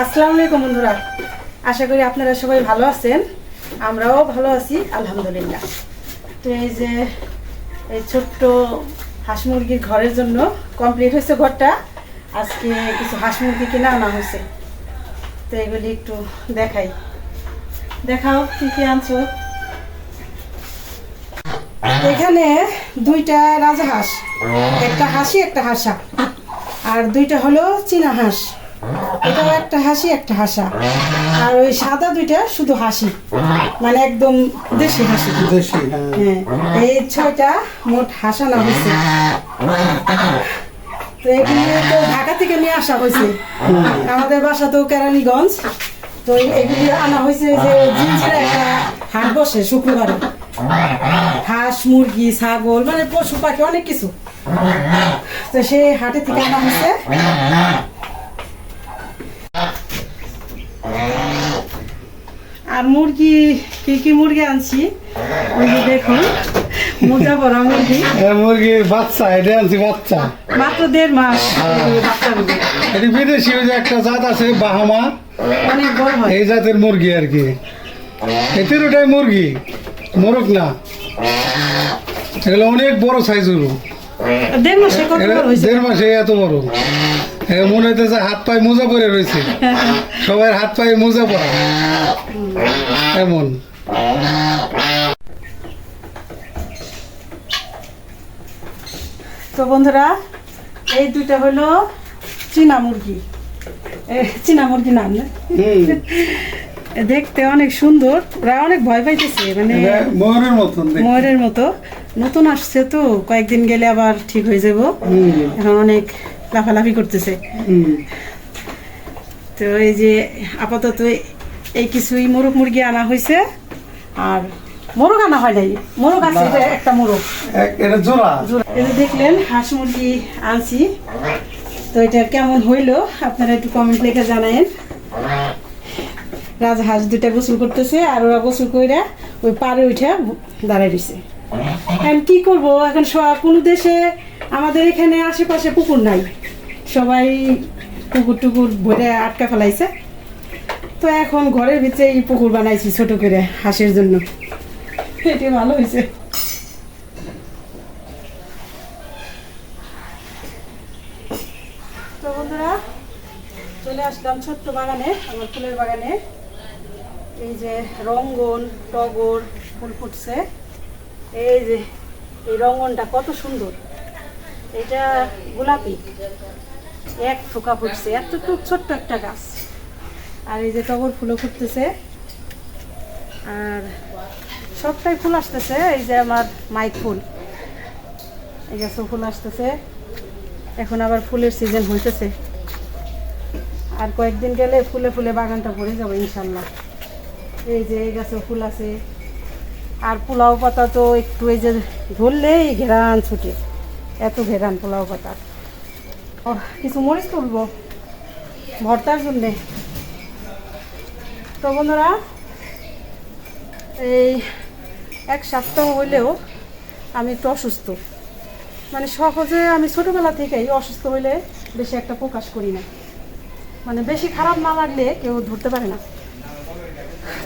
আসসালামু আলাইকুম বন্ধুরা। আশা করি আপনারা সবাই ভালো আছেন। আমরাও ভালো আছি, আলহামদুলিল্লাহ। তো এই যে, এই ছোট্ট হাঁস মুরগির ঘরের জন্য কমপ্লিট হয়েছে ঘরটা। আজকে কিছু হাঁস মুরগি কিনে আনা হয়েছে। তো এগুলি একটু দেখাই। দেখাও, কি কি আনছো? এখানে দুইটা রাজহাঁস। একটা হাসি, একটা হাসা। আর দুইটা হলো চীনা হাঁস। এটাও একটা হাসি একটা হাসা। আর ওই সাদা দুইটা শুধু হাসি। মানে একদম দেশি হাসি। দেশি হ্যাঁ। হ্যাঁ এই ছয়টা মোট হাসানো হয়েছে। তো এগুলি তো ঢাকা থেকে নিয়ে আসা হয়েছে। আমাদের বাসা তো কেরানীগঞ্জ। তো এগুলি আনা হয়েছে যে জিন্সের একটা হাট বসে শুক্রবারে। হাঁস মুরগি ছাগল মানে পশু পাখি অনেক কিছু। তো সেই হাটে থেকে আনা হয়েছে। আর মুরগি কি কি মুরগি আনছি? ওই যে দেখুন মোজা পরা মুরগি। মুরগির বাচ্চা এটা আনছি বাচ্চা। মাত্র দেড় মাস। এই বাচ্চাগুলো এটি বিদেশি ওই যে একটা জাত আছে বাহামা। অনেক বড় হয়। এই জাতের মুরগি আর কি। এটির ওটাই মুরগি মোরগ না। এগুলো অনেক বড় সাইজ হলো দেড় মাসে দেড় মাসে এত বড়। মনে হইতেছে হাত পায়ে মোজা পরে রয়েছে। সবার হাত পায়ে মোজা পরা। এমন। তো বন্ধুরা এই দুইটা হলো চীনা মুরগি। এ, চীনা মুরগি নাম না? দেখতে অনেক সুন্দর। ওরা অনেক ভয় পাইতেছে মানে ময়ূরের মতন ময়ূরের মতো। নতুন আসছে তো কয়েকদিন গেলে আবার ঠিক হয়ে যাব। এখন অনেক লাফালাফি করতেছে। তো এই যে আপাতত এই কিছুই মোরগ মুরগি আনা হয়েছে আর মোরগ আনা হয় নাই। মোরগ আছে এটা একটা মোরগ। এটা জোড়া। দেখলেন হাঁস মুরগি আনছি। তো এটা কেমন হইল আপনারা একটু কমেন্ট লিখে জানায়েন। রাজা হাঁস দুটা গোসল করতেছে আর ওরা গোসল কইরা ওই পারে উঠে দাঁড়াই দিছে কি করব? এখন কোনো দেশে আমাদের এখানে আশেপাশে পুকুর নাই। সবাই পুকুর টুকুর ভরে আটকা ফেলাইছে। তো এখন ঘরের ভিতরে এই পুকুর বানাইছি ছোট করে হাঁসের জন্য। এটা ভালো হয়েছে চলে আসলাম ছোট্ট বাগানে, আমার ফুলের বাগানে। এই যে রঙ্গন, টগর, ফুল ফুটছে। এই যে, এই রঙ্গনটা কত সুন্দর। এটা গোলাপি। এক ফোকা ফুটছে এতটুক ছোট্ট একটা গাছ। আর এই যে টগর ফুলও ফুটতেছে। আর সবটাই ফুল আসতেছে, এই যে আমার মাইক ফুল। এই গাছও ফুল আসতেছে। এখন আবার ফুলের সিজন হইতেছে। আর কয়েকদিন গেলে ফুলে ফুলে বাগানটা ভরে যাবে, ইনশাল্লাহ। এই যে এই গাছে ফুল আছে। আর পোলাও পাতা তো একটু এই যে ধরলেই ঘেরান ছুটে। এত ঘেরান পোলাও পাতা। কিছু মরিচ তুলবো ভর্তার জন্যে। তো বন্ধুরা, এই এক সপ্তাহ হইলেও আমি একটু অসুস্থ। মানে সহজে আমি ছোটবেলা থেকেই অসুস্থ হইলে বেশি একটা প্রকাশ করি না। মানে বেশি খারাপ না লাগলে কেউ ধরতে পারে না।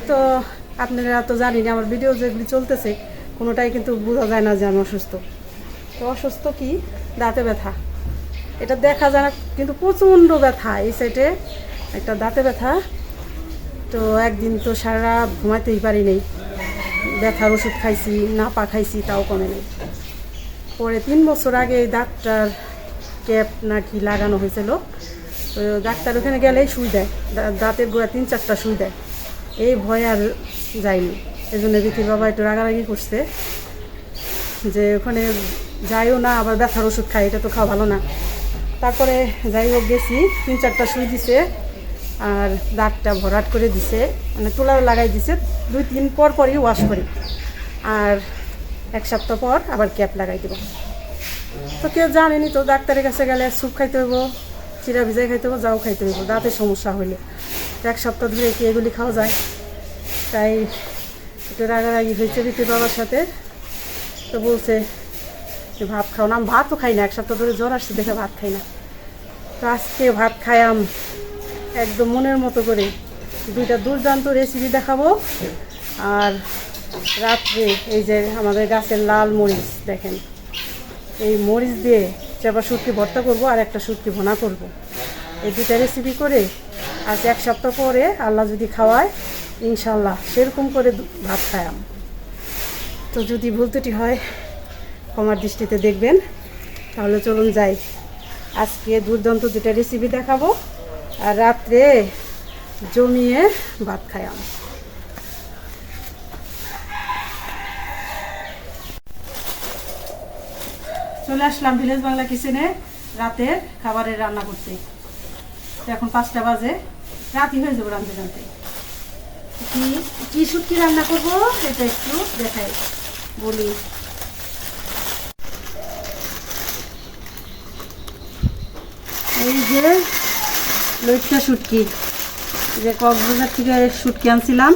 তো আপনারা তো জানি না আমার ভিডিও যেগুলি চলতেছে, কোনোটাই কিন্তু বোঝা যায় না যে আমি অসুস্থ। তো অসুস্থ কি? দাঁতে ব্যথা। এটা দেখা যায় না, কিন্তু প্রচণ্ড ব্যথা এই সাইডে একটা দাঁতে ব্যথা। তো একদিন তো সারা রাত ঘুমাতেই পারি নেই। ব্যথার ওষুধ খাইছি, নাপা খাইছি, তাও কমে নেই। পরে তিন বছর আগে ডাক্তার ক্যাপ নাকি লাগানো হয়েছিল। তো ডাক্তার ওখানে গেলেই সুই দেয় দাঁতের গোড়া তিন চারটা সুই দেয়। এই ভয় আর যায়নি এই জন্য বিথির বাবা একটু রাগারাগি করছে যে ওখানে যাইও না, আবার ব্যথার ওষুধ খাই এটা তো খাওয়া ভালো না। তারপরে যাই হোক, গেছি, তিন চারটা সুই দিছে আর দাঁতটা ভরাট করে দিছে মানে তোলার লাগাই দিছে, দুই তিন পর পরই ওয়াশ করি। আর এক সপ্তাহ পর আবার ক্যাপ লাগাই দেবো। তো কেউ জানেনি তো, ডাক্তারের কাছে গেলে স্যুপ খাইতে হইব, চিরা ভিজাই খাইতে হইব, যাও খাইতে হইব দাঁতের সমস্যা হইলে। এক সপ্তাহ ধরে কি এগুলি খাওয়া যায়? তাই একটু রাগারাগি হয়েছে বিপির বাবার সাথে। তো বলছে যে, ভাত খাও না। ভাতও খাই না, এক সপ্তাহ ধরে জ্বর আসছে, দেখে ভাত খাই না। তো আজকে ভাত খাইয়াম একদম মনের মতো করে। দুইটা দুর্দান্ত রেসিপি দেখাবো। আর রাত্রে এই যে আমাদের গাছের লাল মরিচ, দেখেন। এই মরিচ দিয়ে চাপা শুটকি ভর্তা করব, আর একটা শুটকি ভোনা করব। এই দুটা রেসিপি করে আজ এক সপ্তাহ পরে আল্লাহ যদি খাওয়ায় ইনশাল্লাহ সেরকম করে ভাত খায়াম তো যদি ভুল ত্রুটি হয়, ক্ষমার দৃষ্টিতে দেখবেন। তাহলে চলুন যাই। আজকে দুর্দান্ত দুটা রেসিপি দেখাবো আর রাত্রে জমিয়ে ভাত খায়াম চলে আসলাম ভিলেজ বাংলা কিচেনে রাতের খাবারের রান্না করতে। এখন পাঁচটা বাজে। রাতই হয়ে যাব রাঁধতে রাঁধতে কি কি শুটকি রান্না করব এটা একটু দেখাই, বলি। এই যে লইট্টা শুটকি যে কক্সবাজার থেকে শুটকি আনছিলাম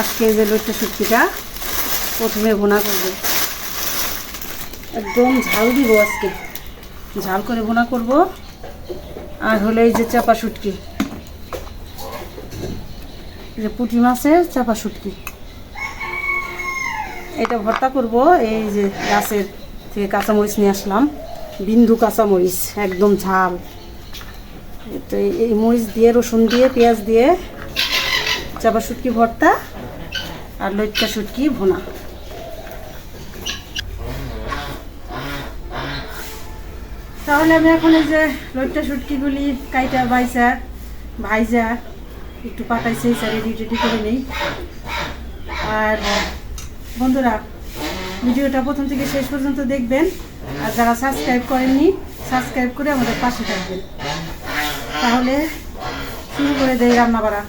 আজকে যে লইট্টা শুটকিটা প্রথমে ভুনা করব। একদম ঝাল দিব আজকে। ঝাল করে ভুনা করব। আর হলো এই যে চাপা শুটকি। যে পুঁটি মাছের চাপা শুটকি। এটা ভর্তা করব, এই যে গাছের থেকে কাঁচামরিচ নিয়ে আসলাম। বিন্দু কাঁচামরিচ, একদম ঝাল। তো এই- মরিচ দিয়ে, রসুন দিয়ে, পেঁয়াজ দিয়ে, চাপা শুটকি ভর্তা আর লইট্টা শুটকি ভুনা। তাহলে আমি এখন এই যে লইট্টা শুটকিগুলি কাইটা বাইসা ভাইজা একটু পাকাইছে রেডি রেডি করে নেই। আর বন্ধুরা, ভিডিওটা প্রথম থেকে শেষ পর্যন্ত দেখবেন। আর যারা সাবস্ক্রাইব করেননি সাবস্ক্রাইব করে আমাদের পাশে থাকবেন। তাহলে শুরু করে দেয় রান্না বাড়া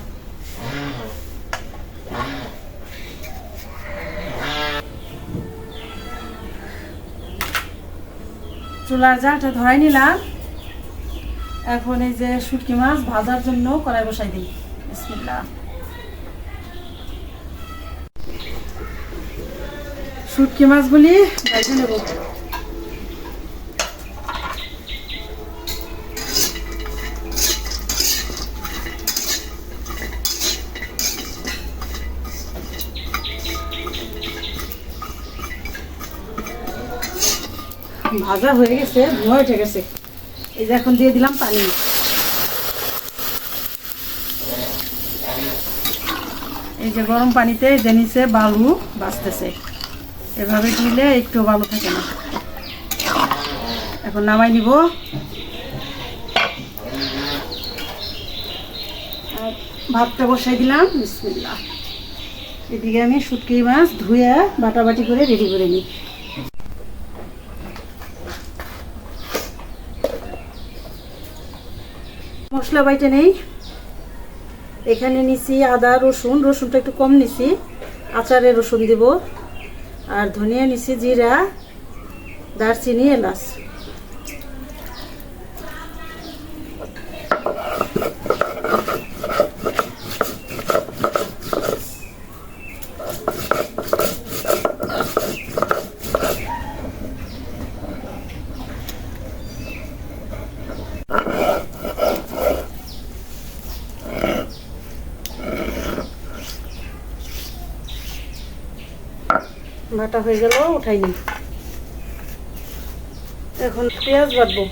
চুলার জালটা ধরাই নিলাম। এখন এই যে শুটকি মাছ ভাজার জন্য কড়াই বসাই দিই। বিসমিল্লা শুটকি মাছগুলি ভেজে নেব। ভাজা হয়ে গেছে, ধোয়া উঠে গেছে। এই যে এখন দিয়ে দিলাম পানি। এই যে গরম পানিতে যে নিচে বালু বাঁচতেছে এভাবে দিলে একটু ভালো থাকে না। এখন নামাই নিব। ভাতটা বসাই দিলাম, বিসমিল্লাহ। এদিকে আমি শুটকি মাছ ধুয়ে বাটাবাটি করে রেডি করে নিই। মশলা বাইটে নেই। এখানে নিছি আদা, রসুন, রসুনটা একটু কম নিছি। আচারে রসুন দিব। আর ধনিয়া নিছি জিরা, দারচিনি, এলাচ। বাটা হয়ে গেল উঠাই নি এখন পেঁয়াজ বাটবো।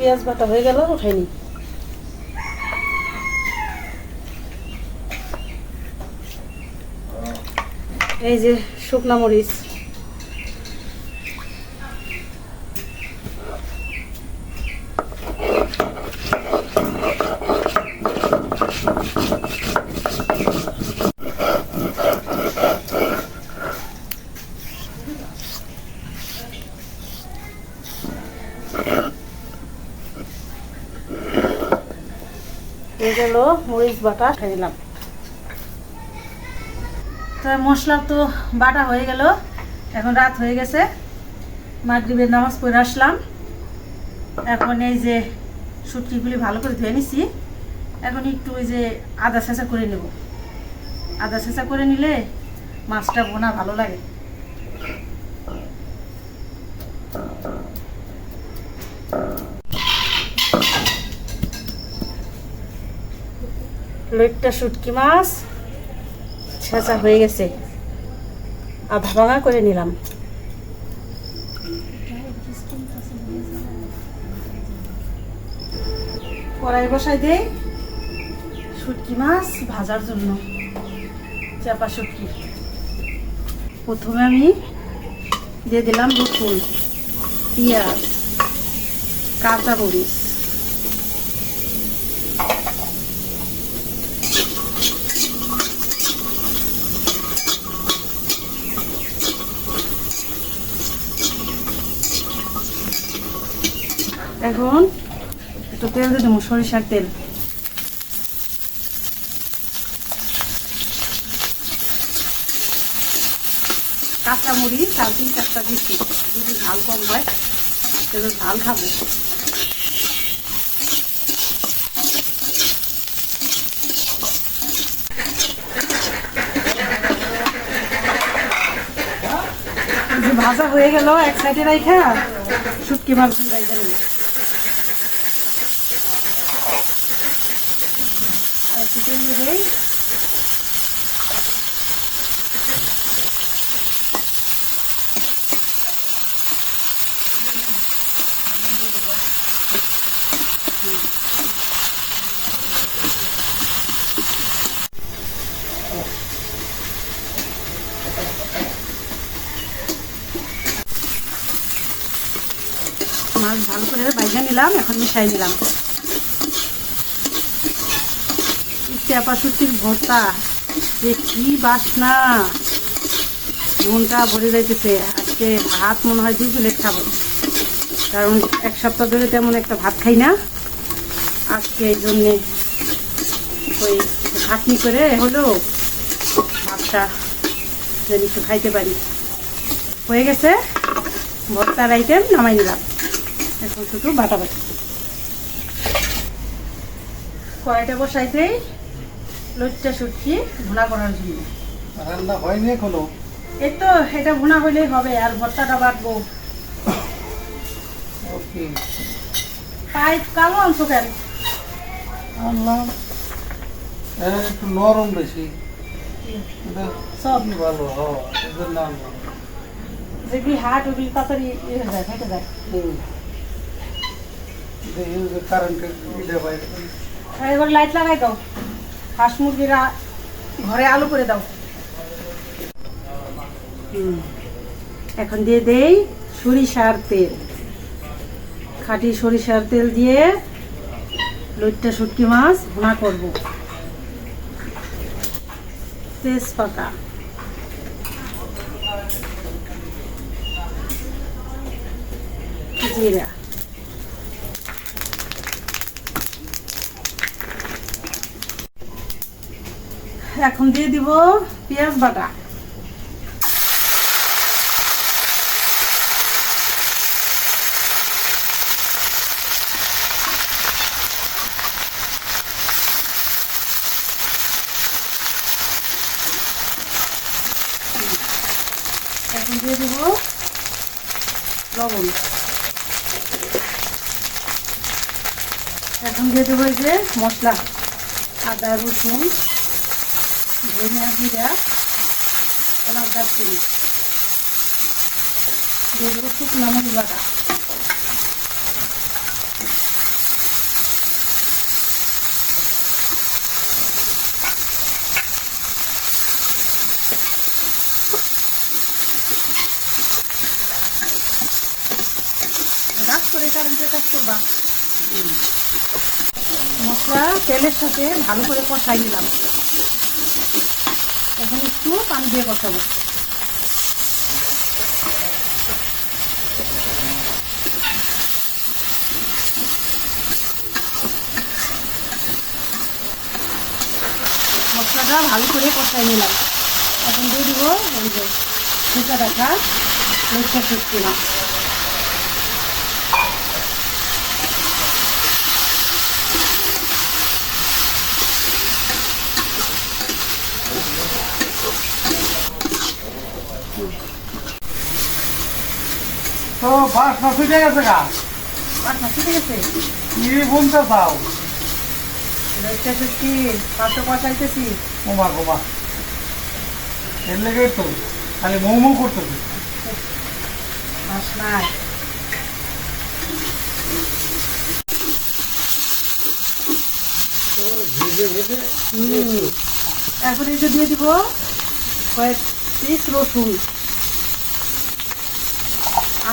পেঁয়াজ বাটা হয়ে গেল উঠাই নি। এই যে শুকনা মরিচ। গেল মরিচ বাটা নিলাম তো মশলা তো বাটা হয়ে গেল, এখন রাত হয়ে গেছে। মাগরিবের নামাজ পড়ে আসলাম। এখন এই যে শুটকিগুলি ভালো করে ধুয়ে নিছি। এখন একটু ওই যে আদা ছেঁচা করে নেব। আদা ছেঁচা করে নিলে মাছটা বোনা ভালো লাগে। লইটটা শুটকি মাছ, ছেঁচা হয়ে গেছে। আধা ভাঙা করে নিলাম। কড়াই বসাই দেই। শুটকি মাছ ভাজার জন্য। চাপা শুটকি। প্রথমে আমি দিয়ে দিলাম রসুন, পেঁয়াজ, কাঁচা এখন একটু তেল দিয়ে দেবো, সরিষার তেল। কাঁচা মুড়ি চার তিন চারটা দিচ্ছি। যদি ঝাল কম হয় ঝাল খাব। ভাজা হয়ে গেল, এক সাইডে রাইখা, শুটকি মাছ রাইখা দিয়ে দেই মাছ ভালো করে বাইজা নিলাম এখন মিশাই নিলাম। চাপা সুতির ভর্তা। যে কি বাসনা। মনটা ভরে যাইতেছে। আজকে ভাত মনে হয় দুই প্লেট খাব। কারণ এক সপ্তাহ ধরে তেমন একটা ভাত খাই না। আজকে এই জন্যে ওই খাটনি করে হলো ভাতটা যদি একটু খাইতে পারি। হয়ে গেছে। ভর্তার আইটেম নামাই নিলাম। এখন শুধু বাটা বাটি কড়াইটা বসাইতেই লজ্জা শুটকি ভুনা করার জন্য। রান্না হয়নি এখনও? এই তো এটা ভুনা হলেই হবে আর ভর্তাটা বাটবো ওকে। পাইপ কালো অংশ কেন আনলাম একটু নরম বেশি। এটা সব। কি ভালো হ্যাঁ যেগুলি হাট ওগুলি তাড়াতাড়ি ইয়ে হয়ে যায় ফেটে যায়। কারেন্টের এবার লাইট লাগাই দাও। হাঁস মুরগিরা ঘরে আলু করে দাও। এখন দিয়ে দেই সরিষার তেল। খাঁটি সরিষার তেল দিয়ে লইট্টা শুটকি মাছ ভুনা করব। তেজপাতা। জিরা। এখন দিয়ে দিব পেঁয়াজ বাটা। এখন দিয়ে দিব লবণ। এখন দিয়ে দেবো এই যে মশলা, আদা, রসুন। ধনিয়া জিরা এলাচ দারচিনি দিয়ে দেবো শুকনো মরিচ বাটা রাত করে কারেন্টের কাজ করবা মশলা তেলের সাথে ভালো করে কষাই নিলাম। এখন একটু পানি দিয়ে বসাবো। মশলাটা ভালো করে কষাই নিলাম। এখন দিয়ে দিব ওই যে সুতা দেখা লক্ষা শুক্তি না তো বাস না ছুটে গেছে গা। ঠিক আছে কি বলতে চাও? লইটা শুটকি পাঁচশো কষাইতেছি গোমা গোমা এর লেগে তো খালি মোমো করতেছে। মাছ নাই। ভেজে ভেজে হুম। এখন এই যে দিয়ে দিব কয়েক পিস রসুন।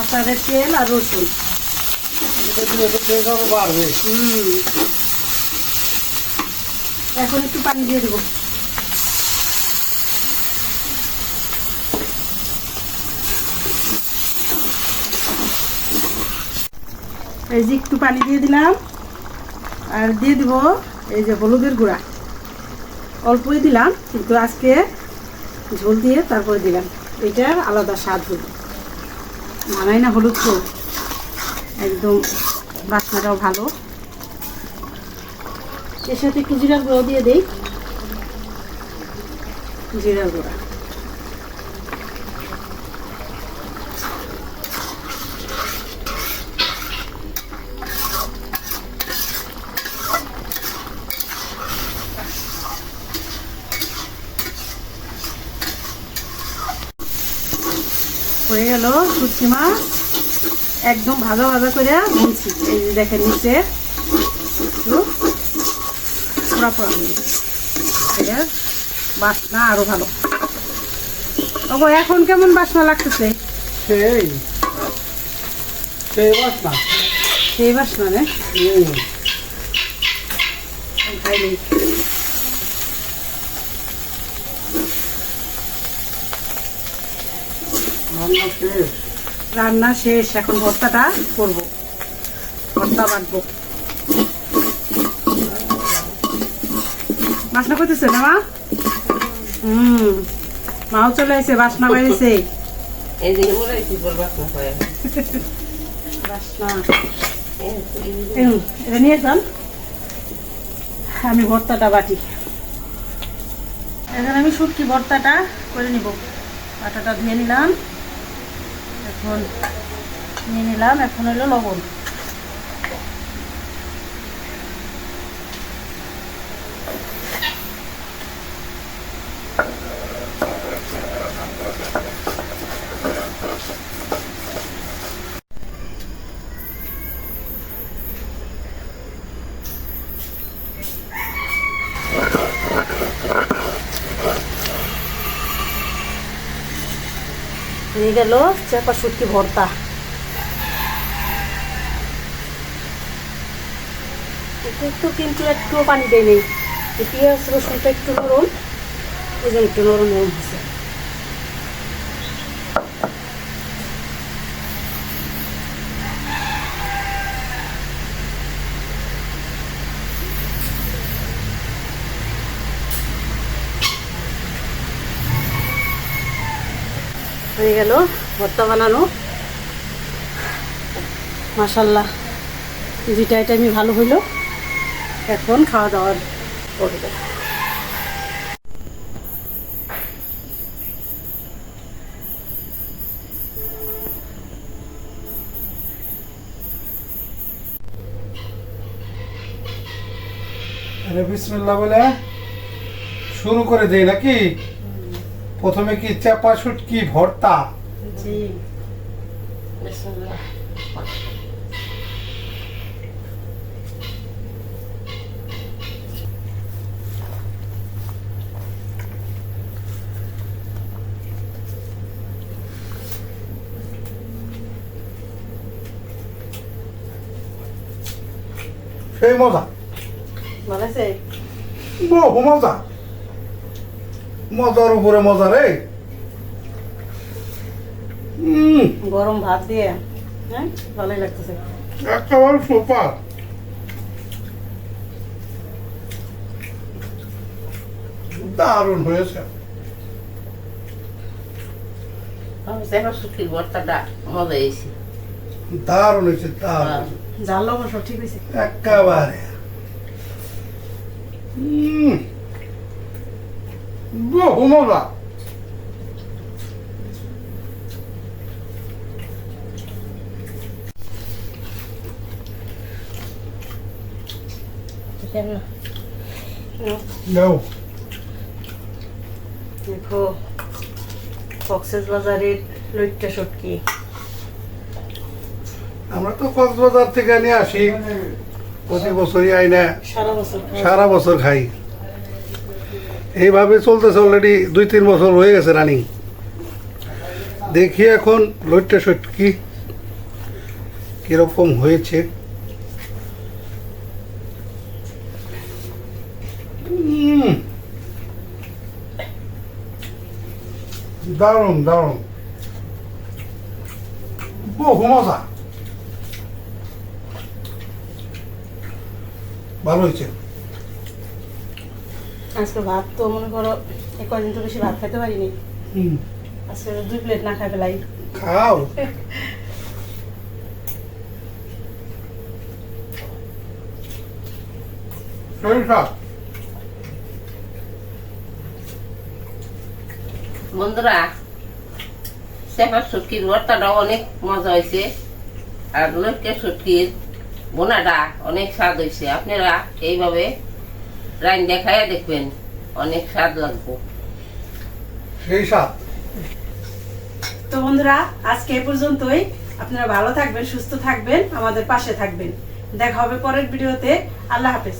আচারের তেল আর রসুন। এখন একটু পানি দিয়ে দেবো। এই যে একটু পানি দিয়ে দিলাম। আর দিয়ে দিব এই যে হলুদের গুঁড়া। অল্পই দিলাম, কিন্তু আজকে ঝোল দিয়ে তারপরে দিলাম। এটার আলাদা স্বাদ হলো মানাই না হলুদ তো। একদম বাসনাটাও ভালো। এর সাথে একটু জিরার গুঁড়ো দিয়ে দিই। জিরার গুঁড়া হয়ে মাছ। একদম ভাজা ভাজা করে ভুনছি এই যে দেখেন নিচে। একটু পোড়া পোড়া হয়ে এটার বাসনা আরও ভালো। ওগো এখন কেমন বাসনা লাগতেছে? সেই। সেই বাস সেই বাসনা রে হুম। খাই নেই রান্না শেষ। রান্না শেষ এখন ভর্তাটা করব। ভর্তা বাটবো। বাসনা করতেছে না মা? হুম মাও চলে আসে বাসনা এটা নিয়ে যান। আমি ভর্তাটা বাটি। এখন আমি শুটকি ভর্তাটা করে নিব। বাটাটা ধুয়ে নিলাম। এখন নিয়ে নিলাম এখন হলো লবণ। হয়ে গেল চাপা শুটকি ভর্তা। একটু কিন্তু একটুও পানি দেয় নেই। পেঁয়াজ, রসুনটা একটু নরম ওই জন্য একটু নরম হয়েছে হয়ে গেল ভর্তা বানানো। মাসাল্লাহ এটা আমি ভালো হইল। এখন খাওয়া দাওয়া করবে। বিসমিল্লাহ বলে শুরু করে দেয় নাকি? প্রথমে কি চাপা শুটকি ভর্তা? জি। সেই মজা। আছে? বহু মজা। মজার উপরে মজা রে। গরম ভাত দিয়ে হ্যাঁ? ভালোই লাগতেছে। একেবারে সুপার দারুণ হয়েছে। দারুণ হয়েছে দারুণ। জাল লবণ ঠিক হয়েছে। একেবারে। উম, বহু মজা যাও দেখো কক্সেস বাজারের লইট্টা সটকি আমরা তো কক্সবাজার থেকে নিয়ে আসি। প্রতি বছরই আই না সারা বছর সারা বছর খাই। এইভাবে চলতেছে অলরেডি দুই, তিন বছর হয়ে গেছে রানিং দেখি এখন লইট্টা সটকি কীরকম হয়েছে। দারুণ দারুণ। বহু মজা। ভালো হয়েছে। আজকে ভাত তো মনে করো কদিন তো বেশি ভাত খেতে পারিনি। আজকে দুই প্লেট না খাই ফেলাই। খাও। বন্ধুরা সেবা শুটকির ভর্তাটা অনেক মজা হয়েছে। আর লটকে শুটকির বোনাটা অনেক স্বাদ হয়েছে। আপনারা এইভাবে রাইন দেখায় দেখবেন অনেক স্বাদ লাগবে। সেই স্বাদ। তো বন্ধুরা আজকে এই পর্যন্তই। আপনারা ভালো থাকবেন সুস্থ থাকবেন আমাদের পাশে থাকবেন। দেখা হবে পরের ভিডিওতে। আল্লাহ হাফেজ।